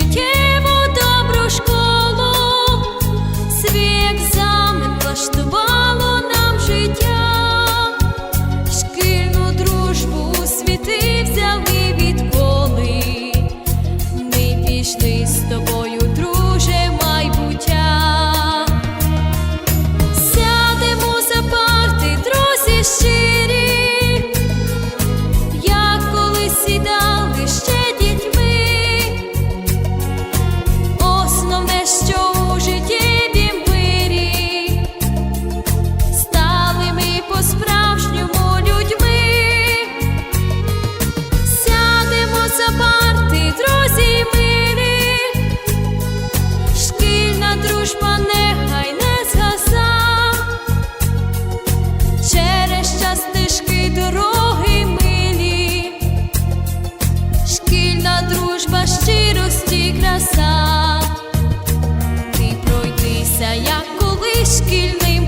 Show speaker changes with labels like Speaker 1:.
Speaker 1: життєву добру школу, свій екзамен влаштувало нам життя, шкільну дружбу у світи взяли відколи, ми пішли з тобою. як колись шкільний